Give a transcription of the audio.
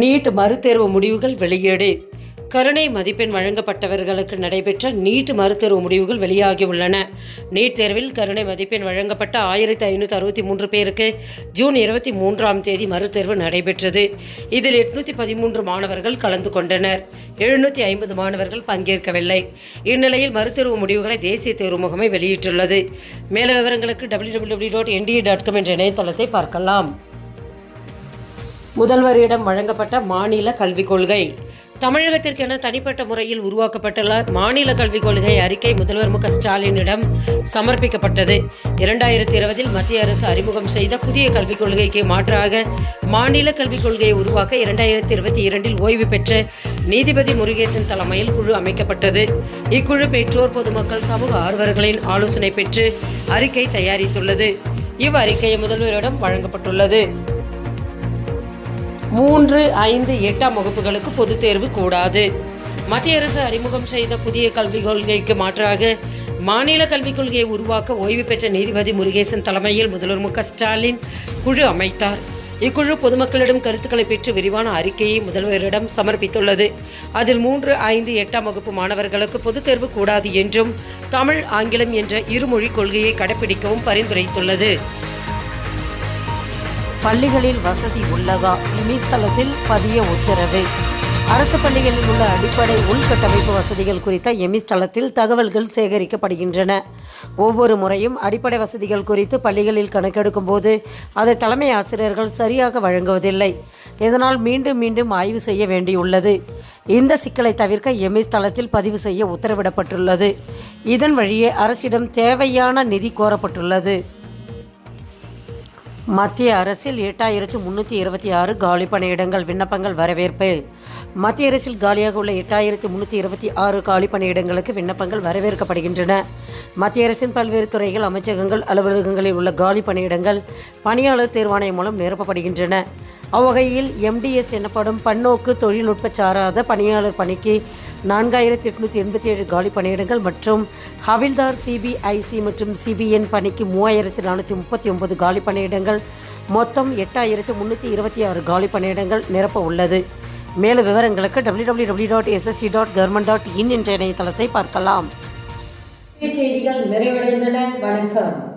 NEET மறுதேர்வு முடிவுகள் வெளியீடு. கருணை மதிப்பெண் வழங்கப்பட்டவர்களுக்கு நடைபெற்ற நீட் மறுதேர்வு முடிவுகள் வெளியாகியுள்ளன. நீட் தேர்வில் கருணை மதிப்பெண் வழங்கப்பட்ட ஆயிரத்தி ஐநூற்றி அறுபத்தி மூன்று பேருக்கு ஜூன் இருபத்தி மூன்றாம் தேதி மறுதேர்வு நடைபெற்றது. இதில் எட்நூற்றி பதிமூன்று மாணவர்கள் கலந்து கொண்டனர். எழுநூற்றி ஐம்பது மாணவர்கள் பங்கேற்கவில்லை. இந்நிலையில் மறுதேர்வு முடிவுகளை தேசிய தேர்வு முகமை வெளியிட்டுள்ளது. மேல விவரங்களுக்கு W W dot NTA dot com என்ற இணையதளத்தை பார்க்கலாம். முதல்வரிடம் வழங்கப்பட்ட மாநில கல்விக் கொள்கை. தமிழகத்திற்கென தனிப்பட்ட முறையில் உருவாக்கப்பட்டுள்ள மாநில கல்விக் கொள்கை அறிக்கை முதல்வர் மு ஸ்டாலினிடம் சமர்ப்பிக்கப்பட்டது. இரண்டாயிரத்தி இருபதில் மத்திய அரசு அறிமுகம் செய்த புதிய கல்விக் கொள்கைக்கு மாற்றாக மாநில கல்விக் கொள்கையை உருவாக்க இரண்டாயிரத்தி இருபத்தி இரண்டில் ஓய்வு பெற்ற நீதிபதி முருகேசன் தலைமையில் குழு அமைக்கப்பட்டது. இக்குழு பெற்றோர் பொதுமக்கள் சமூக ஆர்வலர்களின் ஆலோசனை பெற்று அறிக்கை தயாரித்துள்ளது. இவ்வறிக்கை முதல்வரிடம் வழங்கப்பட்டுள்ளது. மூன்று ஐந்து எட்டாம் வகுப்புகளுக்கு பொதுத் தேர்வு கூடாது. மத்திய அரசு அறிமுகம் செய்த புதிய கல்விக் கொள்கைக்கு மாற்றாக மாநில கல்விக் கொள்கையை உருவாக்க ஓய்வு பெற்ற நீதிபதி முருகேசன் தலைமையில் முதல்வர் மு ஸ்டாலின் குழு அமைத்தார். இக்குழு பொதுமக்களிடம் கருத்துக்களை பெற்று விரிவான அறிக்கையை முதல்வரிடம் சமர்ப்பித்துள்ளது. அதில் மூன்று ஐந்து எட்டாம் வகுப்பு மாணவர்களுக்கு பொதுத் தேர்வு கூடாது என்றும் தமிழ் ஆங்கிலம் என்ற இருமொழி கொள்கையை கடைபிடிக்கவும் பரிந்துரைத்துள்ளது. பள்ளிகளில் வசதி உள்ளதா? இனிஸ் பதிய உத்தரவு. அரசு பள்ளிகளில் உள்ள அடிப்படை உள்கட்டமைப்பு வசதிகள் குறித்த எமிஸ் தளத்தில் தகவல்கள் சேகரிக்கப்படுகின்றன. ஒவ்வொரு முறையும் அடிப்படை வசதிகள் குறித்து பள்ளிகளில் கணக்கெடுக்கும் போது அதை தலைமை ஆசிரியர்கள் சரியாக வழங்குவதில்லை. இதனால் மீண்டும் மீண்டும் ஆய்வு செய்ய வேண்டியுள்ளது. இந்த சிக்கலை தவிர்க்க எமிஸ் தளத்தில் பதிவு செய்ய உத்தரவிடப்பட்டுள்ளது. இதன் வழியே அரசிடம் தேவையான நிதி கோரப்பட்டுள்ளது. மத்திய அரசில் எட்டாயிரத்து முன்னூற்றி இருபத்தி ஆறு காலி பணியிடங்கள் விண்ணப்பங்கள் வரவேற்பு. மத்திய அரசில் காலியாக உள்ள எட்டாயிரத்து முன்னூற்றி இருபத்தி ஆறு காலி பணியிடங்களுக்கு விண்ணப்பங்கள் வரவேற்கப்படுகின்றன. மத்திய அரசின் பல்வேறு துறைகள் அமைச்சகங்கள் அலுவலகங்களில் உள்ள காலி பணியிடங்கள் பணியாளர் தேர்வாணையம் மூலம் நிரப்பப்படுகின்றன. அவ்வகையில் எம்டிஎஸ் எனப்படும் பன்னோக்கு தொழில்நுட்ப சாராத பணியாளர் பணிக்கு நான்காயிரத்தி எட்நூற்றி எண்பத்தி ஏழு காலி பணியிடங்கள் மற்றும் ஹவில்தார் சிபிஐசி மற்றும் சிபிஎன் பணிக்கு மூவாயிரத்து நானூற்றி முப்பத்தி ஒன்பது காலி பணியிடங்கள் மொத்தம் எட்டாயிரத்து முந்நூற்றி இருபத்தி ஆறு காலி பணியிடங்கள் நிரப்ப உள்ளது. மேலும் விவரங்களுக்கு W W W dot SSC dot government dot in என்ற இணையதளத்தை பார்க்கலாம். செய்திகள் நிறைவடைந்தன. வணக்கம்.